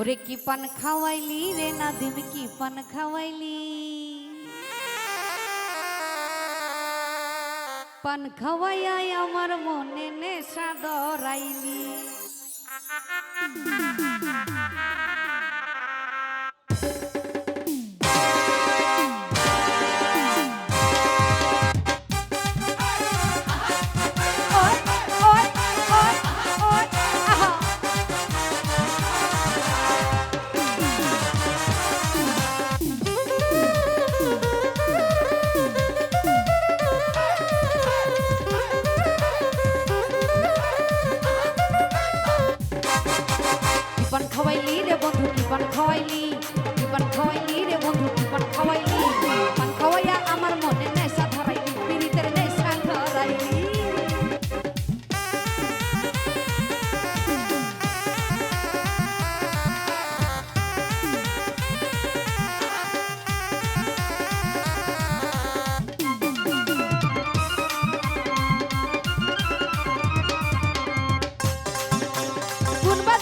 ওরে কি পান খাওয়াইলি রে না নাদিম, কি পান খাওয়াইলি? পান খাওয়াই আমার মনে নেশা দরাইলি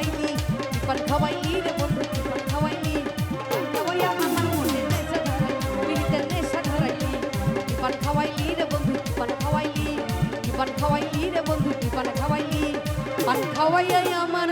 খাওয়াইলি টিপল খাওয়াইলি রে বন্ধু টিপল খাওয়াইলি খাওয়াইয়া আমার মনে নেশা ধরাই পিড়িতে নেশা ধরাইলি টিপল খাওয়াইলি আমার